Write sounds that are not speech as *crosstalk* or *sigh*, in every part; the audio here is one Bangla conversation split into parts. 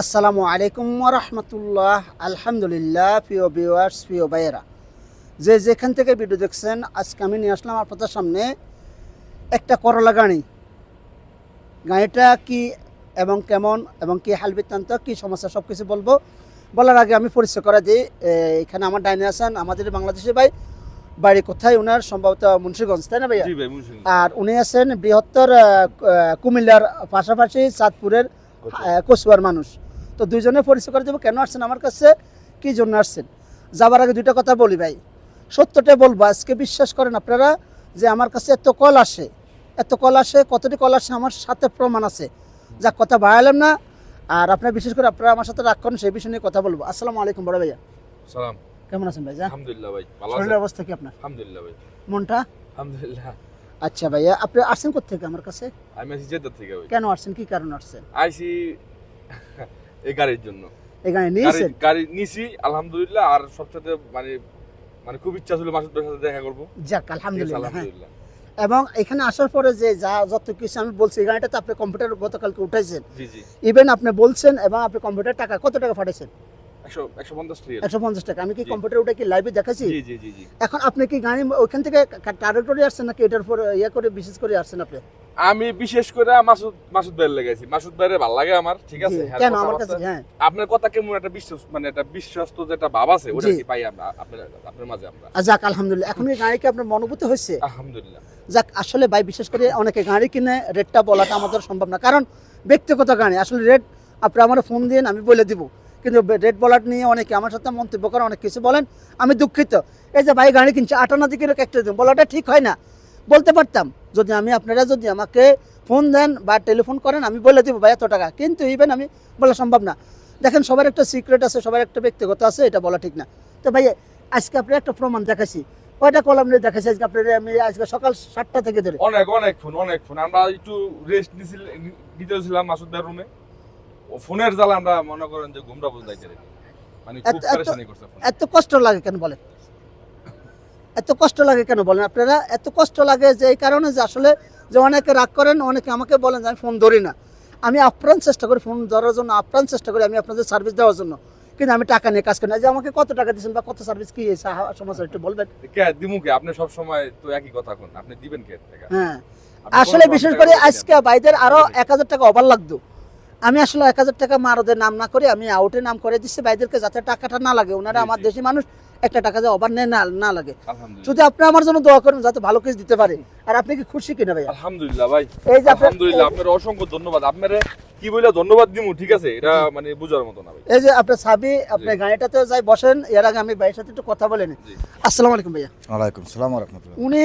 আসসালামু আলাইকুম রহমতুল্লাহ আলহামদুলিল্লাহ প্রিয় ভিউয়ার্স প্রিয় ভাইয়েরা। যে যেখান থেকে ভিডিও দেখছেন আজকে আমি নিয়ে আসলাম আপনাদের সামনে একটা করলা গাড়ি। গাড়িটা কি এবং কেমন এবং কি হাল বৃত্তান্ত কী সমস্যা সব কিছু বলব। বলার আগে আমি পরিচয় করে দিই। এখানে আমার ডাইনে আছেন আমাদের বাংলাদেশি ভাই। বাড়ি কোথায় ওনার সম্ভবত মুন্সিগঞ্জ তাই না ভাইয়া? ভাই আর উনি আছেন বৃহত্তর কুমিল্লার পাশাপাশি চাঁদপুরের কচুয়ার মানুষ। তো দুইজনে পরিচয় করে দেবো কেন আসছেন আমার কাছে? কী জন্য আসছেন? যাবার আগে দুইটা কথা বলি ভাই। সত্যটা বলব আজকে বিশ্বাস করেন আপনারা যে আমার কাছে এত কল আসে এত কল আসে কতটি কল আসে আমার সাথে প্রমাণ আছে। যা কথা বাড়ালাম না। আর আপনার বিশেষ করে আপনারা আমার সাথে রাগ করেন সেই বিষয় নিয়ে কথা বলব। আসসালামু আলাইকুম বড় ভাইয়া। সালাম। কেমন আছেন ভাইয়া আলহামদুলিল্লাহ ভাই ভালো শরীরের অবস্থা কি আপনার? আলহামদুলিল্লাহ ভাই। মনটা? আলহামদুলিল্লাহ। আচ্ছা ভাইয়া আপনি আসছেন কোথেকে আমার কাছে? আমি আছি জেদ্দা থেকে ভাই। কেন আসছেন? কি কারণ আসছেন? আইছি এই গাড়ির জন্য। এখানে গাড়ি নিয়েছেন? গাড়ি নিছি আলহামদুলিল্লাহ আর সবচেয়ে মানে মানে খুব ইচ্ছা ছিল মাসুদ ভাইয়ের সাথে দেখা করব। যাক আলহামদুলিল্লাহ হ্যাঁ। আলহামদুলিল্লাহ। এবং এখানে আসার পরে যে যা যত কিছু আমি বলছি এই গাড়িটা তো আপনি কম্পিউটার গতকালকে উঠাইছেন। ইভেন আপনি বলছেন এবং আপনি কম্পিউটার টাকা কত টাকা পাঠাইছেন? একশো পঞ্চাশ রিয়াল পঞ্চাশ টাকা। আমি কি কম্পিউটার উঠে কি লাইভে দেখাচ্ছি জি জি জি জি। এখন আপনি কি গাড়ি ওইখান থেকে টার্গেট করে আসছেন নাকি এটার উপর ইয়ে করে বিশেষ করে আসছেন আপনি? আমি বিশেষ করে মাসুদ মাসুদ ভাইয়ের লেগেছি মাসুদ ভাইয়ের ভালো লাগে আমার ঠিক আছে? হ্যাঁ, কেন? আমার কাছে হ্যাঁ। আপনার কথা কেমন একটা বিশ্বাস মানে একটা বিশ্বস্ত যে ভাব আছে ওটা কি পাই আমরা আপনার আপনার মাঝে আমরা। যাক আলহামদুলিল্লাহ। এখন কি গাড়ি কি আপনার মনোভূত হয়েছে? আলহামদুলিল্লাহ। যাক আসলে ভাই বিশেষ করে অনেকে গাড়ি কিনে রেটটা বলাটা আমাদের সম্ভব না। কারণ ব্যক্তিগত গাড়ি আসলে রেট আপনি আমার ফোন দিন আমি বলে দিব। কিন্তু রেট বলার নিয়ে অনেকে আমার সাথে মন্তব্য করেন অনেক কিছু বলেন, আমি দুঃখিত। এই যে ভাই গাড়ি কিনছে আটানা দিকে একটা দিন, বলাটা ঠিক হয় না। বলতে পারতাম, যদি আমি, আপনারা যদি আমাকে ফোন দেন বা টেলিফোন করেন, আমি বলে দিব, ভাই, এত টাকা। কিন্তু ইভেন আমি বলা সম্ভব না। দেখেন, সবার একটা সিক্রেট আছে, সবার একটা ব্যক্তিগত আছে, এটা বলা ঠিক না। তো ভাই, আজকে আপনি একটা প্রমাণ দেখাচ্ছি কয়টা কলম নিয়ে দেখাচ্ছি আজকে আপনার, আমি আজকে সকাল সাতটা থেকে ধরে। অনেক অনেক ফোন অনেক ফোন আমরা একটু রেস্ট নিতেছিলাম মাসুদ ভাইয়ের রুমে ফোনের জ্বালা আমরা মনে করেন যে ঘুমটা বুঝতে যাইতে মানে খুব পরেশানি করছে এত কষ্ট লাগে কেন বলেন? এত কষ্ট লাগে কেন বলেন আপনারা? এত কষ্ট লাগে যে এই কারণে যে আসলে যে অনেকে রাগ করেন অনেকে আমাকে বলেন যে আমি ফোন ধরি না। আমি আপ্রাণ চেষ্টা করি ফোন ধরার জন্য আপ্রাণ চেষ্টা করি আমি আপনাদের সার্ভিস দেওয়ার জন্য। কিন্তু আমি টাকা নিয়ে কাজ করি না। যে আমাকে কত টাকা দিচ্ছেন বা কত সার্ভিস কি সমস্যা একটু বলবেন? কে? দিমুকে আপনি সব সময় তো একই কথা কোন। আপনি দিবেন কে? টাকা? হ্যাঁ। আসলে বিশেষ করে আজকে বাইদের আরও এক হাজার টাকা ওভার লাগতো। আমি আসলে এক হাজার টাকা মারদের নাম না করে আমি আউটে নাম করে দিচ্ছি বাইদেরকে যাতে টাকাটা না লাগে ওনারা আমার জি। দেশি মানুষ একটা টাকা যে ওভার নেয় না না লাগে। আলহামদুলিল্লাহ। শুধু আপনি আমার জন্য দোয়া করুন যাতে ভালো কিছু দিতে পারে। আর আপনি কি খুশি কিনা ভাইয়া? আলহামদুলিল্লাহ ভাই। এই যে আলহামদুলিল্লাহ আপনার অসংখ্য ধন্যবাদ। আপনারে কি বলে ধন্যবাদ দিমু ঠিক আছে? এটা মানে বুঝার মতো না ভাই। এই যে আপনার সাবি আপনার জি। গাড়িটাতে যাই বসেন এর আগে আমি ভাইয়ের সাথে একটু কথা বলে জি। আসসালামু আলাইকুম ভাইয়া। ওয়ালাইকুম সালাম রহমতুল্লাহ। উনি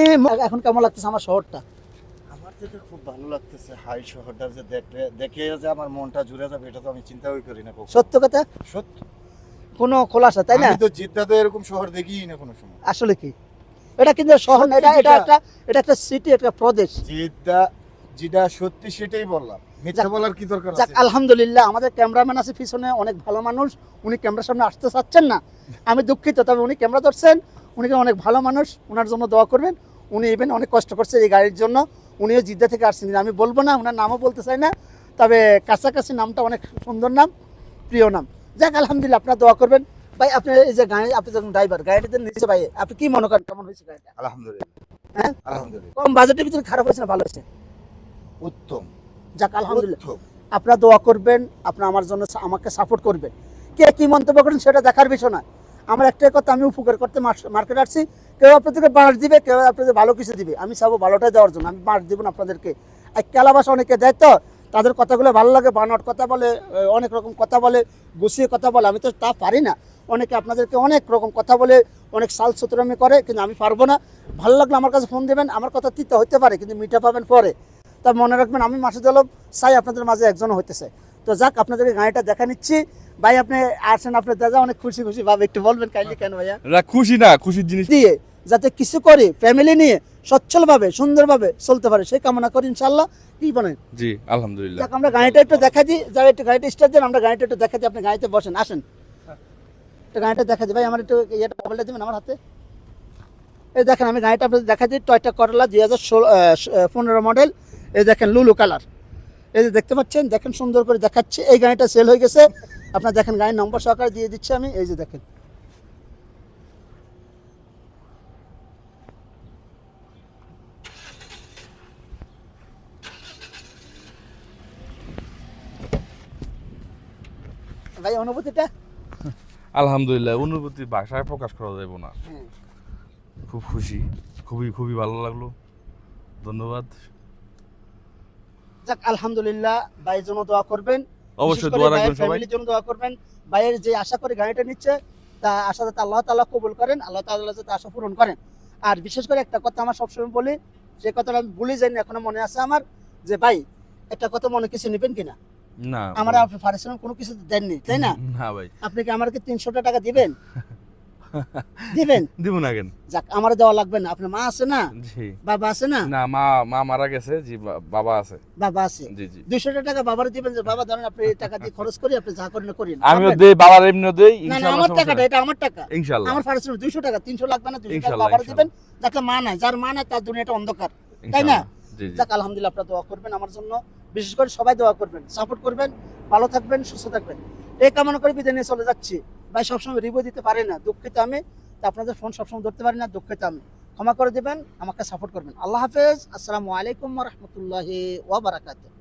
এখন কেমন লাগতেছে আমার শহরটা? যেটা খুব ভালো লাগতেছে হাই শহরটা যে দেখলে দেখে যে আমার মনটা জুড়ে যাবে এটা তো আমি চিন্তাই করি না। সত্য কথা? সত্যি। কোনো খোলাসা তাই না? আমি তো জিদ্দাতে এরকম শহর দেখিই না কোনো সময়। আসলে কি? এটা কিন্তু শহর না এটা এটা একটা এটা একটা সিটি একটা প্রদেশ। জিদ্দা যেটা সত্যি সেটাই বললাম। মিথ্যা বলার কি দরকার আছে? আলহামদুলিল্লাহ আমাদের ক্যামেরাম্যান আছে পিছনে অনেক ভালো মানুষ উনি ক্যামেরার সামনে আসতে চাচ্ছেন না। আমি দুঃখিত তবে উনি ক্যামেরা ধরছেন উনি অনেক ভালো মানুষ ওনার জন্য দোয়া করবেন। উনি ইভেন অনেক কষ্ট করছে এই গাড়ির জন্য। উনিও জিদ্দা থেকে আসছেন। আমি বলব না ওনার নামও বলতে চাই না তবে কাছাকাছি নামটা অনেক সুন্দর নাম প্রিয় নাম। যাক আলহামদুলিল্লাহ আপনার দোয়া করবেন। ভাই আপনি এই যে গাড়ি আপনি যখন ড্রাইভার গাড়িতে নিচে ভাই আপনি কি মনে করেন কেমন হয়েছে গাড়িটা? আলহামদুলিল্লাহ। হ্যাঁ? আলহামদুলিল্লাহ। কম বাজেটের ভিতরে খারাপ হয়েছে না ভালো হয়েছে? উত্তম। যাক আলহামদুলিল্লাহ। আপনারা দোয়া করবেন আপনার আমার জন্য আমাকে সাপোর্ট করবেন। কে কি মন্তব্য করেন সেটা দেখার বিষয় না আমার একটাই কথা, আমি উপকার করতে মার্কেট আসছি। কেউ আপনাদেরকে বাঁশ দিবে, কেউ আপনাদের ভালো কিছু দিবে। আমি চাবো ভালোটাই দেওয়ার জন্য, আমি মার্ক দিব না আপনাদেরকে। আর কেলাবাসা অনেকে দেয় তো, তাদের কথাগুলো ভালো লাগে বানট কথা বলে অনেক রকম কথা বলে, গুছিয়ে কথা বলে, আমি তো তা পারি না। অনেকে আপনাদেরকে অনেক রকম কথা বলে, অনেক সাল সুতরামি করে, কিন্তু আমি পারব না। ভালো লাগলে আমার কাছে ফোন দেবেন, আমার কথা তিতে হতে পারে, কিন্তু মিঠা পাবেন পরে। তা মনে রাখবেন, আমি মাসুদ আলম চাই, আপনাদের মাঝে একজন হইতেছে। তো যাক আপনাদের গাড়িটা দেখা নিচ্ছি। ভাই আপনি আসেন আপনার দাদা অনেক খুশি খুশি। ভাবে একটু বলবেন কাইন্ডলি কেন ভাইয়া? খুশি না খুশির জিনিস দিয়ে যাতে কিছু করে ফ্যামিলি নিয়ে সচ্ছলভাবে সুন্দরভাবে চলতে পারে সেই কামনা করি ইনশাল্লাহ কি বলেন? জি আলহামদুলিল্লাহ। যাক আমরা গাড়িটা একটু দেখা দিই। যাই একটু গাড়িটা স্টার্ট দেন আমরা গাড়িটা একটু দেখা দিই। আপনি গাড়িতে বসেন আসেন। একটু গাড়িটা দেখা দিই। ভাই আমার একটু ইয়েটা মোবাইলটা দেবেন আমার হাতে? এই দেখেন আমি গাড়িটা আপনাদের দেখা দিই। টয়টা করলা দুই হাজার ষোলো পনেরো মডেল এই দেখেন লুলু কালার এই যে দেখতে পাচ্ছেন দেখেন সুন্দর করে দেখাচ্ছে। এই গাড়িটা সেল হয়ে গেছে। আপনার দেখেন গাড়ির নম্বর সহকারে দিয়ে দিচ্ছি আমি। এই যে দেখেন। ভাই অনুভূতিটা? আলহামদুলিল্লাহ অনুভূতি ভাষায় প্রকাশ করা যাব না। হ্যাঁ। খুব খুশি। খুবই খুবই ভালো লাগল। ধন্যবাদ। যাক আলহামদুলিল্লাহ ভাইয়ের জন্য দোয়া করবেন। অবশ্যই দোয়া রাখবেন সবাই। ফ্যামিলির জন্য দোয়া করবেন। ভাইয়ের যে আশা করে গাড়িটা নিচ্ছে তা আশা যাতে আল্লাহ তাআলা কবুল করেন আল্লাহ তাআলা যাতে আশা পূরণ করেন। আর বিশেষ করে একটা কথা আমার সবসময় বলি যে কথাটা আমি ভুলে যাইনি এখনও মনে আছে আমার যে ভাই একটা কথা মনে কিছু নেবেন কিনা? না। আমার আপনি পারিশ্রমিক কোনো কিছু দেননি তাই না? না ভাই। আপনি কি আমাকে তিনশোটা টাকা দিবেন? *laughs* দিবেন? দিব না কেন? যাক আমার দেওয়া লাগবে না। আপনার মা আছে না? জি। বাবা আছে না? না মা মা মারা গেছে জি বাবা আছে। বাবা আছে। জি জি। দুইশোটা টাকা বাবার দিবেন যে বাবা ধরেন আপনি এই টাকা দিয়ে খরচ করি আপনি যা করেন করেন। আমিও দেই বাবার এমনিও দেই ইনশাআল্লাহ আমার টাকাটা এটা আমার টাকা। ইনশাআল্লাহ আমার পারিশ্রমিক দুইশো টাকা তিনশো লাগবে না দুইশো টাকা বাবার দিবেন। যাতে মা নাই যার মা নাই তার দুনিয়াটা অন্ধকার। তাই না? যাক, আলহামদুলিল্লাহ আপনারা দোয়া করবেন আমার জন্য। বিশেষ করে সবাই দোয়া করবেন সাপোর্ট করবেন, ভালো থাকবেন, সুস্থ থাকবেন। এই কামনা করে বিদায় নিয়ে চলে যাচ্ছি। ভাই সবসময় রিভিউ দিতে পারি না, দুঃখিত আমি। আপনাদের ফোন সবসময় ধরতে পারি না, দুঃখিত আমি। ক্ষমা করে দেবেন, আমাকে সাপোর্ট করবেন। আল্লাহ হাফেজ, আসসালামু আলাইকুম রহমতুল্লাহ ওয়াবারাকাতুহ